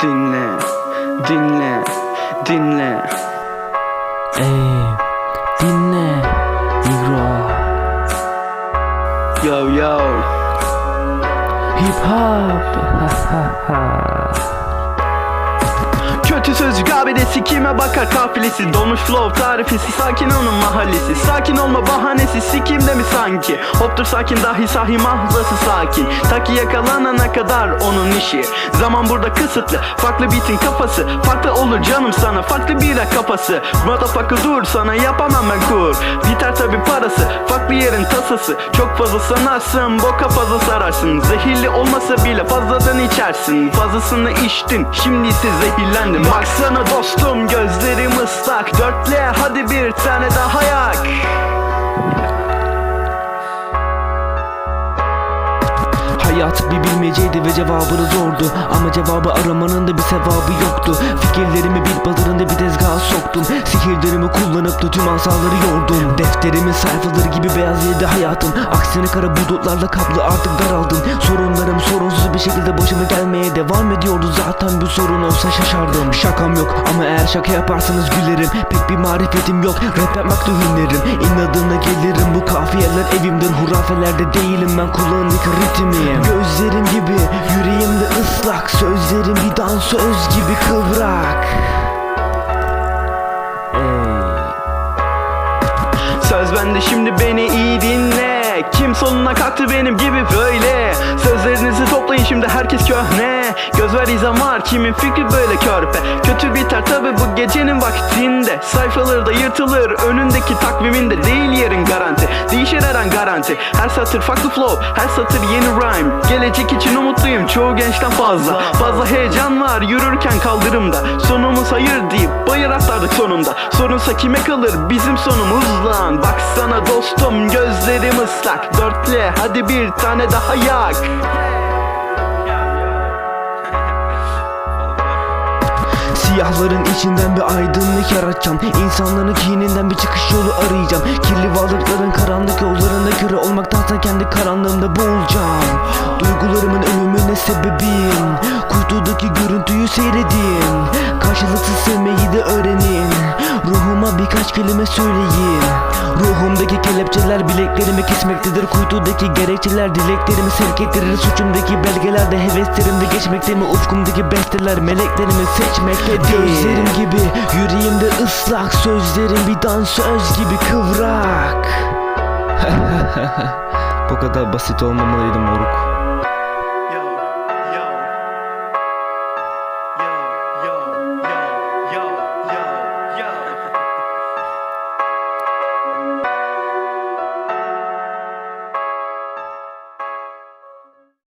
Dinle, dinle, dinle. Ey dinle Negro Yo yo. Hip hop ha ha ha Kötü sözcük abidesi kime bakar? Kafilesi Dolmuş flow tarifesi sakin onun mahallesi. Sakin olma bahanesi sikimde mi sanki? Hoptur sakin dahi sahi mahzası sakin. Taki yakalanana kadar onun işi. Zaman burada kısıtlı farklı bitin kafası. Farklı olur canım sana farklı bira kafası. Motherfucker dur sana yapamam ben kur. Biter tabi parası farklı yerin tasası. Çok fazla sanarsın boka fazla sararsın. Zehirli olmasa bile fazladan içersin. Fazlasını içtin şimdi ise zehirlendim Baksana dostum gözlerim ıslak. Dörtle hadi bir tane daha yak. Hayat bir bilmeceydi ve cevabını zordu. Ama cevabı aramanın da bir sevabı yoktu. Fikirlerimi bir balırında bir tezgaha soktum Sihirlerimi kullanıp da tüm asaları yordum. Defterimin sayfaları gibi beyaz yedi hayatım. Aksine kara bulutlarla kaplı artık daraldım. Sorunlarım sorunsuz bir şekilde başıma gelmeye devam ediyordu. Zaten bir sorun olsa şaşardım. Şakam yok ama eğer şaka yaparsanız gülerim. Pek bir marifetim yok. Rap yapmakta hünerim İnadına gelirim. Bu kafiyeler evimden. Hurafelerde değilim. Ben kulağındaki ritmiyim. Gözlerim gibi yüreğimde ıslak. Sözlerim bir dansöz gibi kıvrak Söz bende şimdi beni iyi dinle. Kim soluna kalktı benim gibi böyle? Sözlerinizi toplayın şimdi herkes köhne. Göz ver izan var kimin fikri böyle körpe? Kötü biter tabi bu gecenin vaktinde. Sayfaları da yırtılır önündeki takviminde Değil yerin garanti değişir her an garanti. Her satır farklı flow her satır yeni rhyme. Gelecek için umutluyum çoğu gençten fazla. Fazla heyecan var yürürken kaldırımda. Sonumuz hayır deyip bayır atlardık sonunda. Sorunsa kime kalır? Bizim sonumuz lan. Baksana dostum gözlerim ıslak. Dörtle hadi bir tane daha yak. Siyahların içinden bir aydınlık yaratacağım. İnsanların kininden bir çıkış yolu arayacağım. Kirli varlıkların karanlık yollarında göre olmaktansa kendi karanlığımda boğulacağım. Duygularımın ölümüne sebebim Kuytudaki görüntüyü seyredin Karşılıksız sevmeyi de öğrenin Ruhuma birkaç kelime söyleyin Ruhumdaki kelepçeler bileklerimi kesmektedir. Kuytudaki gerekçeler dileklerimi sevk ettirir. Suçumdaki belgelerde heveslerimde geçmekte mi? Ufkumdaki besteler meleklerimi seçmektedir Gözlerim gibi yüreğimde ıslak Sözlerim bir dansöz gibi kıvrak Bu kadar basit olmamalıydı moruk